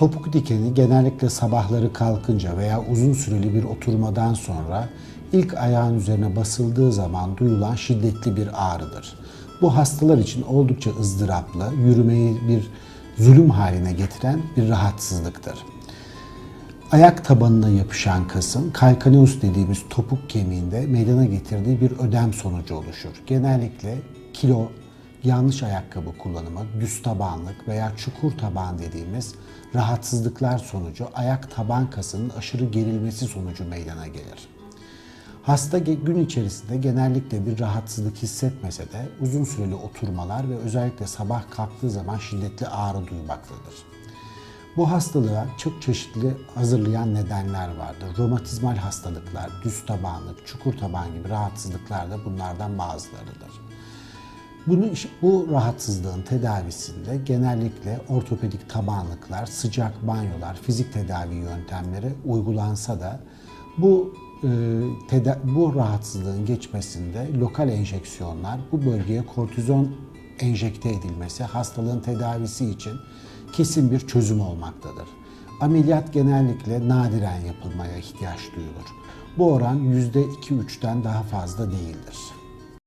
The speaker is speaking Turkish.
Topuk dikeni genellikle sabahları kalkınca veya uzun süreli bir oturmadan sonra ilk ayağın üzerine basıldığı zaman duyulan şiddetli bir ağrıdır. Bu hastalar için oldukça ızdıraplı, yürümeyi bir zulüm haline getiren bir rahatsızlıktır. Ayak tabanına yapışan kasın kalkaneus dediğimiz topuk kemiğinde meydana getirdiği bir ödem sonucu oluşur. Genellikle kilo, yanlış ayakkabı kullanımı, düz tabanlık veya çukur taban dediğimiz rahatsızlıklar sonucu ayak taban kasının aşırı gerilmesi sonucu meydana gelir. Hasta gün içerisinde genellikle bir rahatsızlık hissetmese de uzun süreli oturmalar ve özellikle sabah kalktığı zaman şiddetli ağrı duymaktadır. Bu hastalığa çok çeşitli hazırlayan nedenler vardır. Romatizmal hastalıklar, düz tabanlık, çukur taban gibi rahatsızlıklar da bunlardan bazılarıdır. Bunu, bu rahatsızlığın tedavisinde genellikle ortopedik tabanlıklar, sıcak banyolar, fizik tedavi yöntemleri uygulansa da bu e, teda- bu rahatsızlığın geçmesinde lokal enjeksiyonlar, bu bölgeye kortizon enjekte edilmesi hastalığın tedavisi için kesin bir çözüm olmaktadır. Ameliyat genellikle nadiren yapılmaya ihtiyaç duyulur. Bu oran %2-3'ten daha fazla değildir.